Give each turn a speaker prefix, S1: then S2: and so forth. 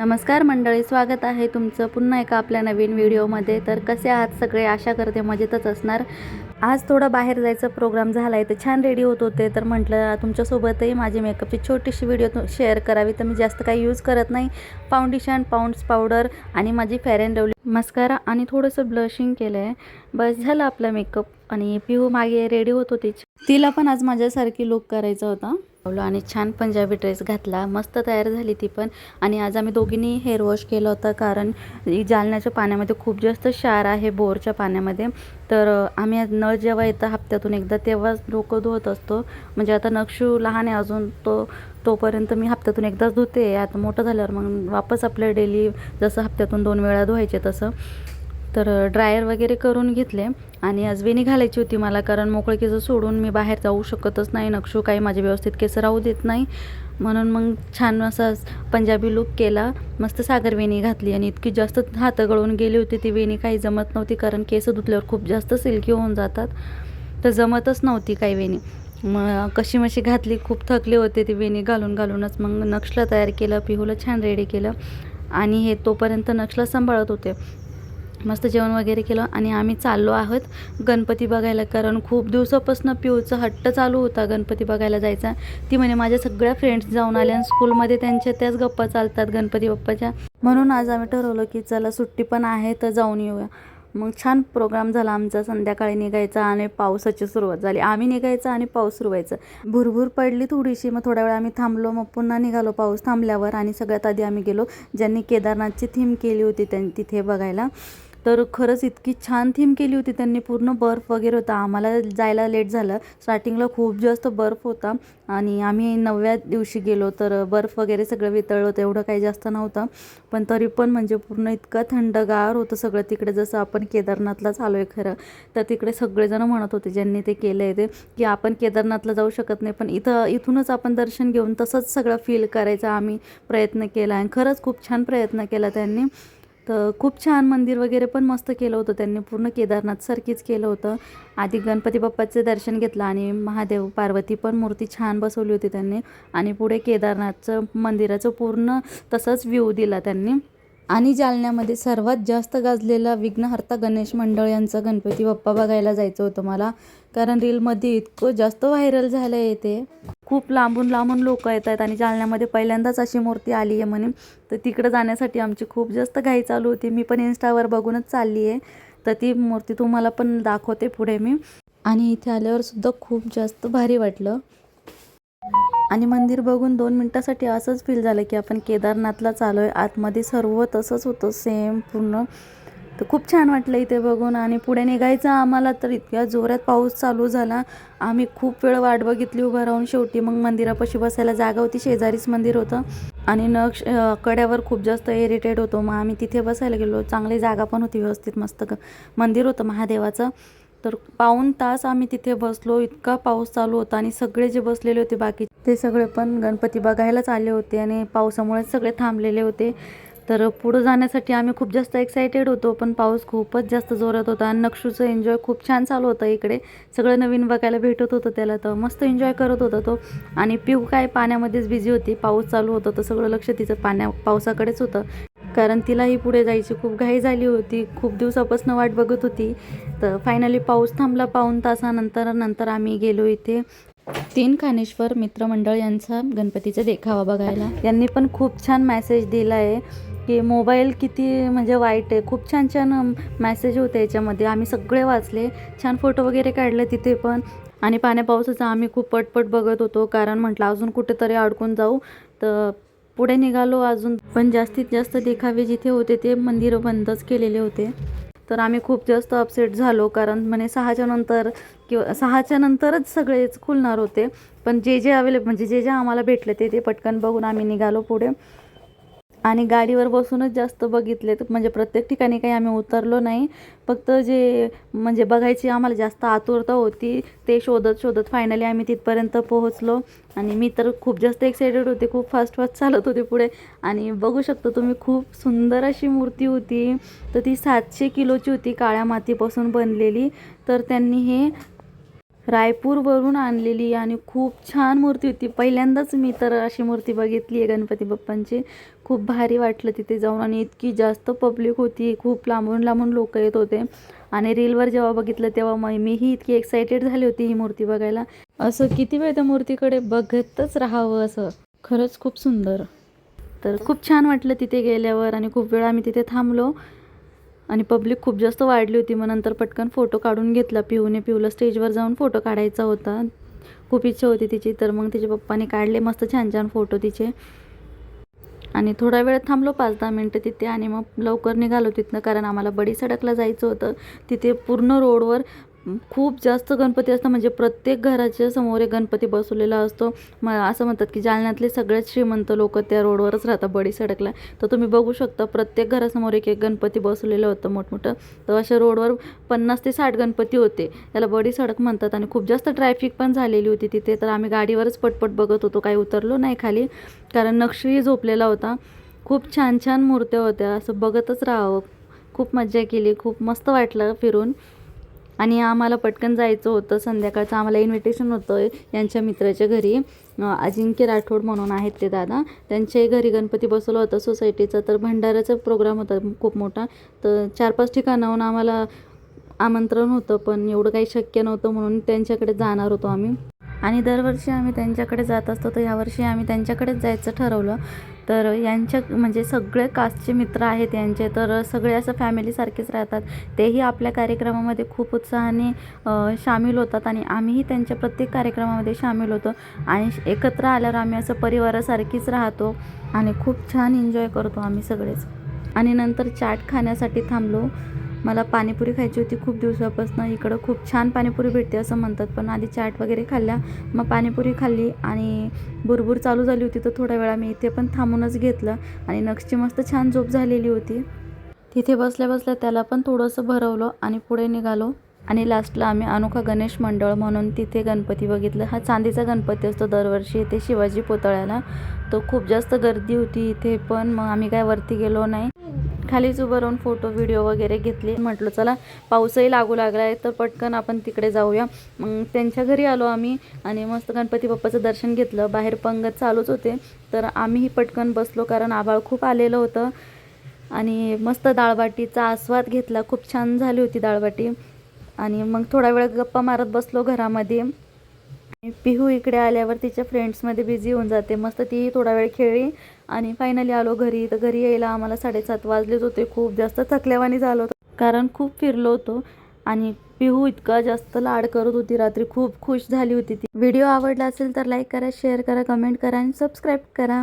S1: नमस्कार मंडळी स्वागत आहे तुमचं पुन्हा एका आपल्या नवीन व्हिडिओमध्ये. तर कसे आहात सगळे? आशा करते मजेतच असणार. आज थोडं बाहेर जायचा प्रोग्राम झाला आहे तर छान रेडी होत होते. तर म्हटलं तुमच्यासोबतही माझी मेकअपची छोटीशी व्हिडिओ शेअर करावी. तर मी जास्त काही यूज करत नाही. फाउंडेशन पाऊंड्स पावडर आणि माझी फेअर अँड लवली मस्कारा आणि थोडंसं ब्लशिंग केलं आहे बस झालं आपला मेकअप आणि पिहू मागे रेडी होत होती. तिला पण आज माझ्यासारखी लुक करायचा होता. लावलं आणि छान पंजाबी ड्रेस घातला. मस्त तयार झाली ती पण. आणि आज आम्ही दोघींनी हेअर वॉश केलं होतं कारण जालन्याच्या पाण्यामध्ये खूप जास्त क्षार आहे बोरच्या पाण्यामध्ये. तर आम्ही आज नळ जेव्हा येतं हप्त्यातून एकदा तेव्हाच डोकं धुवत असतो. म्हणजे आता नक्षू लहान आहे अजून तो तोपर्यंत मी हप्त्यातून एकदाच धुते. आता मोठं झाल्यावर मग वापस आपलं डेली जसं हप्त्यातून दोन वेळा धुवायचे तसं. तर ड्रायर वगैरे करून घेतले आणि आज वेणी घालायची होती मला कारण मोकळकीचं सोडून मी बाहेर जाऊ शकतच नाही नक्षू काही माझे व्यवस्थित केस राहू देत नाही. म्हणून मग छान असा पंजाबी लुक केला मस्त सागर वेणी घातली आणि इतकी जास्त हात गळून गेली होती ती वेणी काही जमत नव्हती कारण केस धुतल्यावर खूप जास्त सिल्की होऊन जातात. तर जमतच नव्हती काही वेणी. मग कशी मशी घातली खूप थकले होते ती वेणी घालून घालूनच. मग नक्षला तयार केलं पिहूला छान रेडी केलं आणि हे तोपर्यंत नक्षला सांभाळत होते. मस्त जेवण वगैरे केलं आणि आम्ही चाललो आहोत गणपती बघायला कारण खूप दिवसापासून पिऊचा हट्ट चालू होता गणपती बघायला जायचा. ती म्हणे माझ्या सगळ्या फ्रेंड्स जाऊन आल्या आणि स्कूलमध्ये त्यांच्या त्याच गप्पा चालतात गणपती बाप्पाच्या. म्हणून आज आम्ही ठरवलं की चला सुट्टी पण आहे तर जाऊन येऊया. मग छान प्रोग्राम झाला आमचा. संध्याकाळी निघायचा आणि पावसाची सुरुवात झाली. आम्ही निघायचं आणि पाऊस सुरू व्हायचा भुरभूर पडली थोडीशी मग थोड्या वेळ आम्ही थांबलो मग पुन्हा निघालो पाऊस थांबल्यावर आणि सगळ्यात आधी आम्ही गेलो ज्यांनी केदारनाथची थीम केली होती त्यां तिथे बघायला. तर खरंच इतकी छान थीम केली होती त्यांनी. पूर्ण बर्फ वगैरे होता. आम्हाला जायला लेट झालं. स्टार्टिंगला खूप जास्त बर्फ होता. आणि आम्ही नवव्या दिवशी गेलो. तर बर्फ वगैरे सगळं वितळलं होतं. एवढं काही जास्त नव्हतं. पण तरी पण म्हणजे पूर्ण इतकं थंडगार होतं सगळं. तिकडे जसं आपण केदारनाथलाच आलो आहे खरं तर तिकडे सगळेजण म्हणत होते ज्यांनी ते केलं आहे ते की आपण केदारनाथला जाऊ शकत नाही. पण इथं इथूनच आपण दर्शन घेऊन तसंच सगळं फील करायचा आम्ही प्रयत्न केला. आणि खरंच खूप छान प्रयत्न केला त्यांनी. तर खूप छान मंदिर वगैरे पण मस्त केलं होतं त्यांनी. पूर्ण केदारनाथसारखीच केलं होतं. आधी गणपती बाप्पाचं दर्शन घेतलं आणि महादेव पार्वती पण मूर्ती छान बसवली होती त्यांनी. आणि पुढे केदारनाथचं मंदिराचं पूर्ण तसंच व्ह्यू दिला त्यांनी. आणि जालन्यामध्ये सर्वात जास्त गाजलेला विघ्नहर्ता गणेश मंडळ यांचा गणपती बाप्पा बघायला जायचं होतं मला. कारण रीलमध्ये इतकं जास्त व्हायरल झालं आहे ते. खूप लांबून लांबून लोक येत आहेत आणि जालन्यामध्ये पहिल्यांदाच अशी मूर्ती आली आहे म्हणे. तर तिकडं जाण्यासाठी आमची खूप जास्त घाई चालू होती. मी पण इन्स्टावर बघूनच चालली आहे. तर ती मूर्ती तुम्हाला पण दाखवते पुढे मी. आणि इथे आल्यावर सुद्धा खूप जास्त भारी वाटलं. आणि मंदिर बघून दोन मिनटासाठी असंच फील झालं की आपण केदारनाथला चालू आहे आतमध्ये सर्व तसंच होतं सेम पूर्ण. तर खूप छान वाटलं इथे बघून आणि पुढे निघायचं आम्हाला तर इतक्या जोरात पाऊस चालू झाला. आम्ही खूप वेळ वाट बघितली उभं राहून. शेवटी मग मंदिरापाशी बसायला जागा होती. शेजारीच मंदिर होतं. आणि नक्ष कड्यावर खूप जास्त इरिटेड होतो. मग आम्ही तिथे बसायला गेलो. चांगली जागा पण होती व्यवस्थित मस्त मंदिर होतं महादेवाचं. तर पाऊण तास आम्ही तिथे बसलो. इतका पाऊस चालू होता आणि सगळे जे बसलेले होते बाकी ते सगळे पण गणपती बघायलाच आले होते आणि पावसामुळे सगळे थांबलेले होते. तर पुढं जाण्यासाठी आम्ही खूप जास्त एक्सायटेड होतो पण पाऊस खूपच जास्त जोरात होता आणि नक्षूचं एन्जॉय खूप छान चालू होतं इकडे. सगळं नवीन बघायला भेटत होतं त्याला तर मस्त एन्जॉय करत होता तो. आणि पिऊ काय पाण्यामध्येच बिझी होती पाऊस चालू होतं तर सगळं लक्ष तिचं पाण्या पावसाकडेच होतं. कारण तिलाही पुढे जायची खूप घाई झाली होती खूप दिवसापासून वाट बघत होती. तर फायनली पाऊस थांबला पाऊण तासानंतर नंतर आम्ही गेलो इथे. तीन खानेश्वर मित्रमंडळ यांचा गणपतीचा देखावा बघायला. यांनी पण खूप छान मॅसेज दिला आहे की मोबाईल किती म्हणजे वाईट आहे. खूप छान छान मॅसेज होते याच्यामध्ये. आम्ही सगळे वाचले. छान फोटो वगैरे काढले तिथे पण. आणि पाण्या पावसाचं आम्ही खूप पटपट बघत होतो. कारण म्हटलं अजून कुठेतरी अडकून जाऊ. तर पुढे निघालो अजून. पण जास्तीत जास्त देखावे जिथे होते ते मंदिर बंदच केलेले होते. तर आम्ही खूप जास्त अपसेट झालो. कारण म्हणे सहाच्या नंतर किंवा सहाच्या नंतरच सगळेच खुलणार होते. पण जे जे अवेलेबल म्हणजे जे जे आम्हाला भेटले ते ते पटकन बघून आम्ही निघालो पुढे. आणि गाडीवर बसूनच जास्त बघितले म्हणजे प्रत्येक ठिकाणी काही आम्ही उतरलो नाही. फक्त जे म्हणजे बघायची आम्हाला जास्त आतुरता होती ते शोधत शोधत फायनली आम्ही तिथपर्यंत पोहोचलो. आणि मी तर खूप जास्त एक्सायटेड होते खूप फास्ट फास्ट चालत होते पुढे. आणि बघू शकता तुम्ही खूप सुंदर अशी मूर्ती होती. तर ती सातशे किलोची होती काळ्या मातीपासून बनलेली. तर त्यांनी हे रायपूरवरून आणलेली आणि खूप छान मूर्ती होती. पहिल्यांदाच मी तर अशी मूर्ती बघितली आहे गणपती बाप्पांची. खूप भारी वाटलं तिथे जाऊन आणि इतकी जास्त पब्लिक होती. खूप लांबून लांबून लोक येत होते. आणि रीलवर जेव्हा बघितलं तेव्हा मग मीही इतकी एक्सायटेड झाली होती ही मूर्ती बघायला. असं किती वेळ त्या मूर्तीकडे बघतच राहावं असं. खरंच खूप सुंदर. तर खूप छान वाटलं तिथे गेल्यावर आणि खूप वेळा आम्ही तिथे थांबलो. आणि पब्लिक खूप जास्त वाढली होती. मग नंतर पटकन फोटो काढून घेतला पिहूने. पिऊला स्टेजवर जाऊन फोटो काढायचा होता. खूप इच्छा होती तिची. तर मग तिच्या पप्पाने काढले मस्त छान छान फोटो तिचे. आणि थोडा वेळ थांबलो पाच दहा मिनटं तिथे. आणि मग लवकर निघालो तिथनं. कारण आम्हाला बडी सडकला जायचं होतं. तिथे पूर्ण रोडवर खूप जास्त गणपती असतं म्हणजे प्रत्येक घराच्या समोर एक गणपती बसवलेला असतो. म असं म्हणतात की जालन्यातले सगळ्यात श्रीमंत लोक त्या रोडवरच राहतात बडी सडकला तर तुम्ही बघू शकता प्रत्येक घरासमोर एक एक गणपती बसवलेलं होतं मोठमोठं. तर अशा रोडवर पन्नास ते साठ गणपती होते. त्याला बडी सडक म्हणतात आणि खूप जास्त ट्रॅफिक पण झालेली होती तिथे. तर आम्ही गाडीवरच पटपट बघत होतो. काही उतरलो नाही खाली. कारण नक्षी झोपलेला होता. खूप छान छान मूर्त्या होत्या. असं बघतच राहावं. खूप मज्जा केली. खूप मस्त वाटलं फिरून. आणि आम्हाला पटकन जायचं होतं. संध्याकाळचं आम्हाला इन्व्हिटेशन होतं यांच्या मित्राच्या घरी. अजिंक्य राठोड म्हणून आहेत ते दादा. त्यांच्याही घरी गणपती बसवलं होतं. सोसायटीचा तर भंडाऱ्याचा प्रोग्राम होता खूप मोठा. तर चार पाच ठिकाणाहून आम्हाला आमंत्रण होतं पण एवढं काही शक्य नव्हतं म्हणून त्यांच्याकडे जाणार होतो आम्ही. आणि दरवर्षी आम्ही त्यांच्याकडे जात असतो. तर यावर्षी आम्ही त्यांच्याकडेच जायचं ठरवलं. तर यांच्या म्हणजे सगळे कास्टचे मित्र आहेत यांचे. तर सगळे असं फॅमिलीसारखेच राहतात. तेही आपल्या कार्यक्रमामध्ये खूप उत्साहाने सामील होतात आणि आम्हीही त्यांच्या प्रत्येक कार्यक्रमामध्ये सामील होतो. आणि एकत्र आल्यावर आम्ही असं परिवारासारखीच राहतो आणि खूप छान एन्जॉय करतो आम्ही सगळेच. आणि नंतर चाट खाण्यासाठी थांबलो. मला पाणीपुरी खायची होती खूप दिवसापासून. इकडं खूप छान पाणीपुरी भेटते असं म्हणतात. पण आधी चाट वगैरे खाल्ल्या मग पाणीपुरी खाल्ली आणि बुरबुर चालू झाली होती तर थोड्या वेळा मी इथे पण थांबूनच घेतलं आणि नक्षी मस्त छान झोप झालेली होती. तिथे बसल्या बसल्या त्याला पण थोडंसं भरवलं आणि पुढे निघालो. आणि लास्टला आम्ही अनोखा गणेश मंडळ म्हणून तिथे गणपती बघितलं. हा चांदीचा गणपती असतो दरवर्षी इथे शिवाजी पुतळ्याला. तो खूप जास्त गर्दी होती इथे पण मग आम्ही काय वरती गेलो नाही. खालीच उभं राहून फोटो व्हिडिओ वगैरे घेतले. म्हटलं चला पाऊसही लागू लागला आहे तर पटकन आपण तिकडे जाऊया. मग त्यांच्या घरी आलो आम्ही आणि मस्त गणपती बाप्पाचं दर्शन घेतलं. बाहेर पंगत चालूच होते तर आम्हीही पटकन बसलो कारण आभाळ खूप आलेलं होतं. आणि मस्त डाळबाटीचा आस्वाद घेतला. खूप छान झाली होती डाळबाटी आणि मग थोडा वेळ गप्पा मारत बसलो घरामध्ये. आणि पिहू इकडे आल्यावर तिच्या फ्रेंड्समध्ये बिझी होऊन जाते. मस्त ती थोडा वेळ खेळली. आणि फायनली आलो घरी. तर घरी यायला आम्हाला साडेसात वाजलेच होते. खूप जास्त थकल्यावानी झालं होतं. कारण खूप फिरलो होतो आणि पिहू इतका जास्त लाड करत होती. रात्री खूप खुश झाली होती ती. व्हिडिओ आवडला असेल तर लाईक करा शेअर करा कमेंट करा आणि सबस्क्राईब करा.